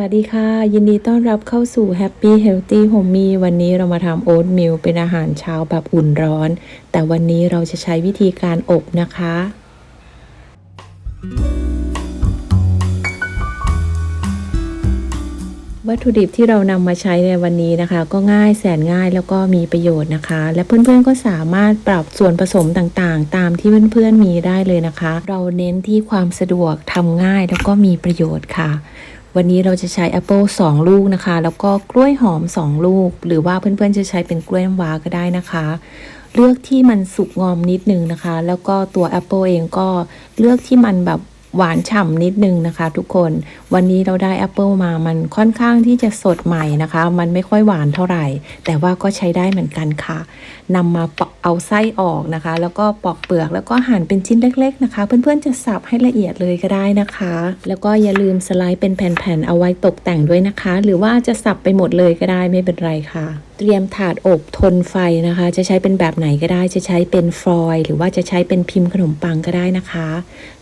วัสดีค่ะ ยินดีต้อนรับเข้าสู่ Happy Healthy Homey วันนี้เรามาทำโอ๊ตมิลเป็นอาหารเช้าแบบอุ่นร้อน แต่วันนี้เราจะใช้วิธีการอบนะคะ วัตถุดิบที่เรานำมาใช้ในวันนี้นะคะ ก็ง่ายแสนง่ายแล้วก็มีประโยชน์นะคะ และเพื่อนๆก็สามารถปรับส่วนผสมต่างๆ ตามที่เพื่อนๆมีได้เลยนะคะ เราเน้นที่ความสะดวกทำง่ายแล้วก็มีประโยชน์ค่ะ วันนี้เราจะใช้แอปเปิล2ลูกนะคะ แล้วก็กล้วยหอม 2 ลูก หรือว่าเพื่อนๆจะใช้เป็นกล้วยน้ำว้าก็ได้นะคะ เลือกที่มันสุกงอมนิดนึงนะคะ แล้วก็ตัวแอปเปิลเองก็เลือกที่มันแบบ หวานฉ่ำนิดนึงนะคะ ทุกคนวันนี้เราได้แอปเปิลมามันค่อนข้างที่จะสดใหม่นะคะ มันไม่ค่อยหวานเท่าไหร่ แต่ว่าก็ใช้ได้เหมือนกันค่ะนำมาปอกเอาไส้ออกนะคะ แล้วก็ปอกเปลือกแล้วก็หั่นเป็นชิ้นเล็ก ๆนะคะ เพื่อนๆจะสับให้ละเอียดเลยก็ได้นะคะ แล้วก็อย่าลืมสไลด์เป็นแผ่นๆเอาไว้ตกแต่งด้วยนะคะ หรือว่าจะสับไปหมดเลยก็ได้ไม่เป็นไรค่ะ ตรียมถาดอบทนไฟนะคะ จะใช้เป็นแบบไหนก็ได้ จะใช้เป็นฟอยล์หรือว่าจะใช้เป็นพิมพ์ขนมปังก็ได้นะคะ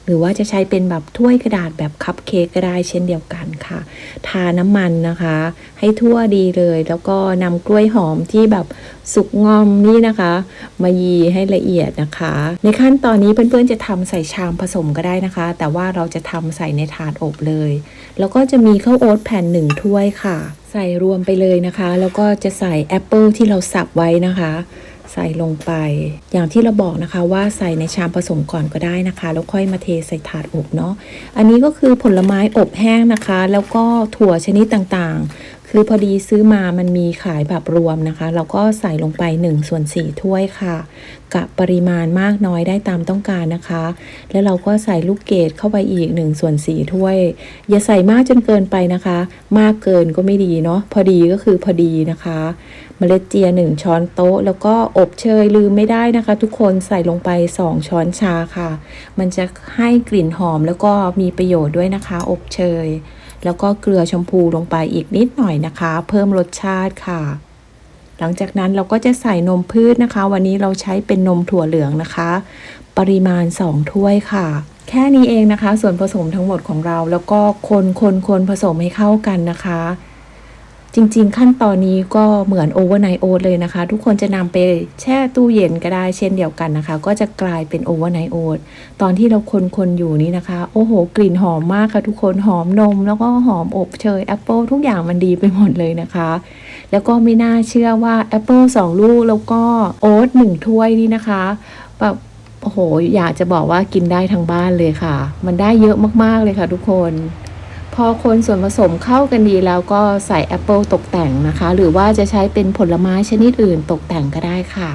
หรือว่าจะใช้เป็นแบบถ้วยกระดาษแบบคัพเค้กก็ได้เช่นเดียวกันค่ะ ทาน้ำมันนะคะ ให้ทั่วดีเลย แล้วก็นำกล้วยหอมที่แบบ สุกงอมนี่นะคะ มายีให้ละเอียดนะคะ ในขั้นตอนนี้เพื่อนๆจะทำใส่ชามผสมก็ได้นะคะ แต่ว่าเราจะทำใส่ในถาดอบเลย แล้วก็จะมีข้าวโอ๊ตแผ่นหนึ่งถ้วยค่ะ ใส่รวมไปเลยนะคะ แล้วก็จะใส่แอปเปิลที่เราสับไว้นะคะใส่ลงไป อย่างที่เราบอกนะคะว่าใส่ในชามผสมก่อนก็ได้นะคะ แล้วค่อยมาเทใส่ถาดอบเนาะอันนี้ก็คือผลไม้อบแห้งนะคะ แล้วก็ถั่วชนิดต่างๆ คือพอดีซื้อมามันมีขายแบบรวมนะคะ เราก็ใส่ลงไป1ส่วน4ถ้วยค่ะกับปริมาณมากน้อยได้ตามต้องการนะคะ แล้วเราก็ใส่ลูกเกดเข้าไปอีก1ส่วน4ถ้วย อย่าใส่มากจนเกินไปนะคะ มากเกินก็ไม่ดีเนาะ พอดีก็คือพอดีนะคะเมล็ดเจีย 1 ช้อนโต๊ะ แล้วก็อบเชยลืมไม่ได้นะคะ ทุกคนใส่ลงไป 2 ช้อนชาค่ะ มันจะให้กลิ่นหอมแล้วก็มีประโยชน์ด้วยนะคะ อบเชย แล้วก็เกลือชมพูลงไปอีกนิดหน่อยนะคะ เพิ่มรสชาติค่ะ หลังจากนั้นเราก็จะใส่นมพืชนะคะ วันนี้เราใช้เป็นนมถั่วเหลืองนะคะ ปริมาณ 2 ถ้วยค่ะ แค่นี้เองนะคะ ส่วนผสมทั้งหมดของเราแล้วก็คนคนคนผสมให้เข้ากันนะคะ จริง ๆ ขั้นตอนนี้ก็เหมือนโอเวอร์ไนโอ๊ตเลยนะคะ ทุกคนจะนำไปแช่ตู้เย็นก็ได้เช่นเดียวกันนะคะ ก็จะกลายเป็นโอเวอร์ไนโอ๊ตตอนที่เราคนๆอยู่นี้นะคะ โอ้โห กลิ่นหอมมากค่ะทุกคนหอมนม แล้วก็หอมอบเชยแอปเปิลทุกอย่างมันดีไปหมดเลยนะคะ แล้วก็ไม่น่าเชื่อว่าแอปเปิลสองลูกแล้วก็โอ๊ตหนึ่งถ้วยนี่นะคะแบบโอ้โห อยากจะบอกว่ากินได้ทั้งบ้านเลยค่ะ มันได้เยอะมากๆเลยค่ะทุกคน พอคนส่วนผสมเข้ากันดีแล้วก็ใส่แอปเปิลตกแต่งนะคะ หรือว่าจะใช้เป็นผลไม้ชนิดอื่นตกแต่งก็ได้ค่ะ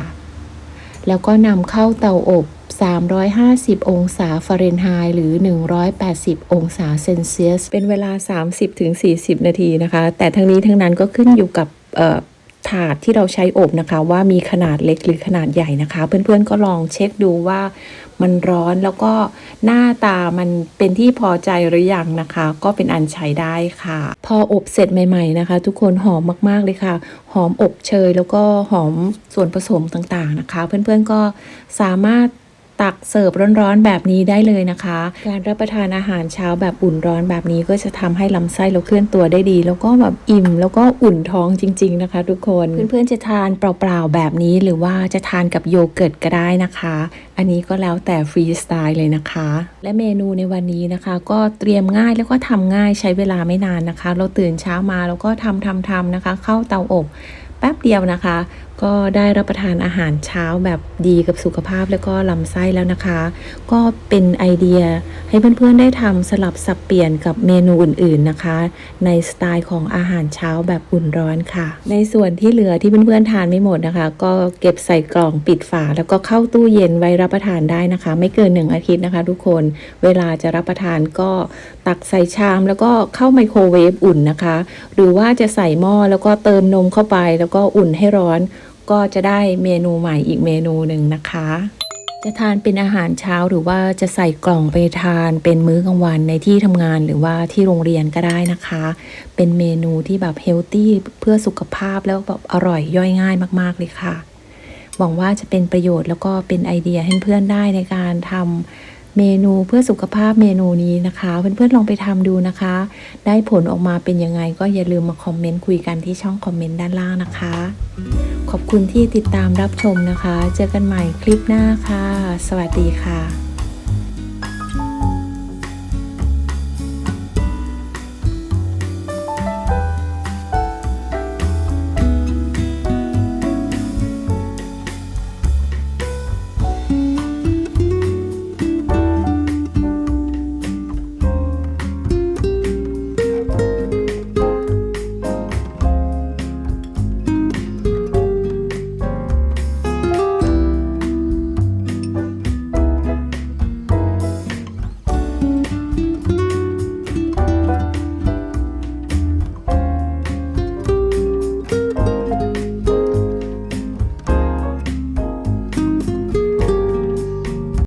แล้วก็นำเข้าเตาอบ 350 องศาฟาเรนไฮต์หรือ 180 องศาเซนเซียส เป็นเวลา 30-40 นาทีนะคะ แต่ทั้งนี้ทั้งนั้นก็ขึ้นอยู่กับ ถาดที่เราใช้อบนะคะ ว่ามีขนาดเล็กหรือขนาดใหญ่นะคะ เพื่อนๆก็ลองเช็คดูว่ามันร้อนแล้วก็หน้าตามันเป็นที่พอใจหรือยังนะคะ ก็เป็นอันใช้ได้ค่ะ พออบเสร็จใหม่ ๆนะคะ ทุกคนหอมมากๆเลยค่ะ หอมอบเชยแล้วก็หอมส่วนผสมต่างๆนะคะ เพื่อนๆก็สามารถ ตักเสิร์ฟร้อนๆแบบนี้ได้เลยนะคะ การรับประทานอาหารเช้าแบบอุ่นร้อนแบบนี้ก็จะทำให้ลำไส้เราเคลื่อนตัวได้ดี แล้วก็แบบอิ่ม แล้วก็อุ่นท้องจริง ๆนะคะ ทุกคนเพื่อนๆจะทานเปล่าๆแบบนี้ หรือว่าจะทานกับโยเกิร์ตก็ได้นะคะ อันนี้ก็แล้วแต่ฟรีสไตล์เลยนะคะ และเมนูในวันนี้นะคะ ก็เตรียมง่ายแล้วก็ทำง่ายใช้เวลาไม่นานนะคะ เราตื่นเช้ามาแล้วก็ทำทำทำนะคะ เข้าเตาอบ แป๊บเดียวนะคะ ก็ได้รับประทานอาหารเช้าแบบดีกับสุขภาพแล้วก็ลำไส้แล้วนะคะ ก็เป็นไอเดียให้เพื่อนๆได้ทำสลับสับเปลี่ยนกับเมนูอื่นๆนะคะ ในสไตล์ของอาหารเช้าแบบอุ่นร้อนค่ะ ในส่วนที่เหลือที่เพื่อนๆทานไม่หมดนะคะ ก็เก็บใส่กล่องปิดฝา แล้วก็เข้าตู้เย็นไว้รับประทานได้นะคะ ไม่เกินหนึ่งอาทิตย์นะคะ ทุกคนเวลาจะรับประทานก็ตักใส่ชาม แล้วก็เข้าไมโครเวฟอุ่นนะคะ หรือว่าจะใส่หม้อแล้วก็เติมนมเข้าไปแล้วก็อุ่นให้ร้อน ก็จะได้เมนูใหม่อีกเมนูหนึ่งนะคะ จะทานเป็นอาหารเช้าหรือว่าจะใส่กล่องไปทานเป็นมื้อกลางวันในที่ทำงานหรือว่าที่โรงเรียนก็ได้นะคะ เป็นเมนูที่แบบเฮลตี้เพื่อสุขภาพแล้วแบบอร่อยย่อยง่ายมากๆเลยค่ะหวังว่าจะเป็นประโยชน์แล้วก็เป็นไอเดียให้เพื่อนได้ในการทำ เมนูเพื่อสุขภาพเมนูนี้นะคะ เพื่อนๆลองไปทำดูนะคะ ได้ผลออกมาเป็นยังไงก็อย่าลืมมาคอมเมนต์คุยกันที่ช่องคอมเมนต์ด้านล่างนะคะ ขอบคุณที่ติดตามรับชมนะคะ เจอกันใหม่คลิปหน้าค่ะ สวัสดีค่ะ